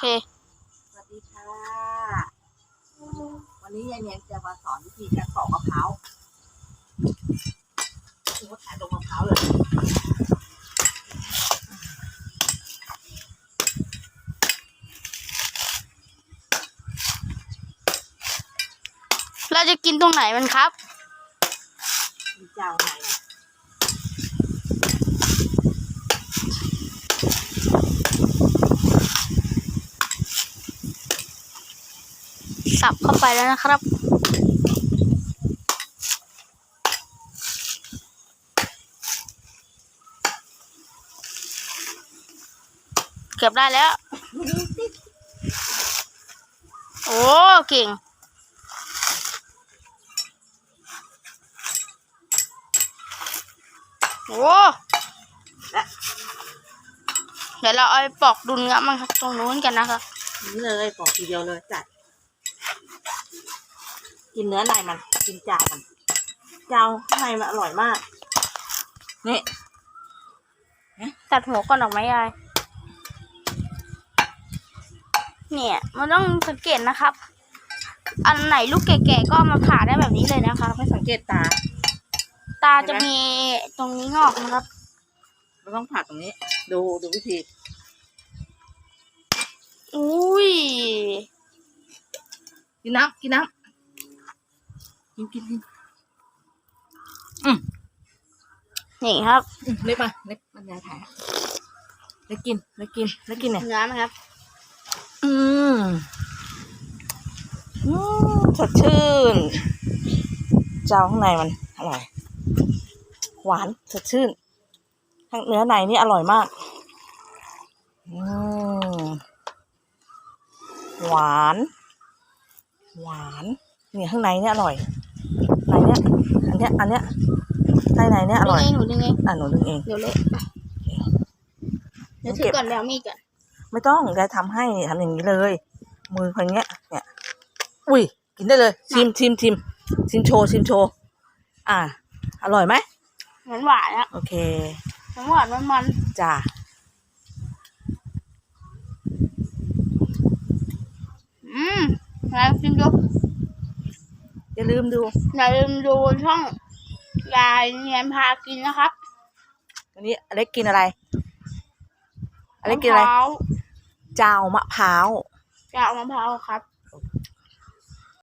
เค สวัสดีค่ะ วันนี้ยายเนียนจะมาสอนวิธีการปอกมะพร้าวคือว่าขายลงมะพร้าวเลย เราจะกินตรงไหนมันครับ มีเจ้าไหน สับเข้าไปแล้วนะครับ เกือบได้แล้ว โอ้ เก่งโอ้เดี๋ยวเราเอาไปปอกดูเนื้อมันตรงนู้นกันนะครับนี่เลยปอกทีเดียวเลยจัด กินเนื้อในมัน กินจาวมันจาวข้างในมันอร่อยมาก นี่ตัดหัวก่อนออกไหมยาย เนี่ย มันต้องสังเกตนะครับ อันไหนลูกแก่ๆก็เอามาผ่าได้แบบนี้เลยนะคะ ไม่สังเกตตา ตาจะมีตรงนี้งอกนะครับเราต้องผักตรงนี้ ดูดูวิธี อุ้ย กินน้ำกินน้ำ กินกินกินนี่ครับอืมเล็กมาเล็กมันยายถ่ายเล็กกินเล็กกินเล็กกินเนี่ยเนื้อนะครับอืมอืมสดชื่น เจ้าข้างในมันอร่อย หวานสดชื่น ข้างเนื้อในนี่อร่อยมาก อืมหวาน หวาน เนี่ยข้างในเนี่ยอร่อยในเนี่ยอันเนี้ยอันเนี้ยในในเนี่ยอร่อยดึงเองหนูดึงเองอะหนูดึงเองเดี๋ยวเละเดี๋ยวถือก่อนแล้วมีดก่อนไม่ต้องยายทำให้นี่ทำอย่างนี้เลย มือคนเงี้ยเนี่ยอุ้ยกินได้เลยชิมชิมชิมชิมโชว์ชิมโชว์อ่าอร่อยไหมหวานหวานๆนะโอเคหวานหวานมันมันจ้าๆอืมแล้วกินดู อย่าลืมดู อย่าลืมดูช่องยายเนียนพากินนะครับวันนี้อเล็กกินอะไรอเล็กกินอะไรมพาวจาวมะพร้าว จะเอามะพร้าวครับ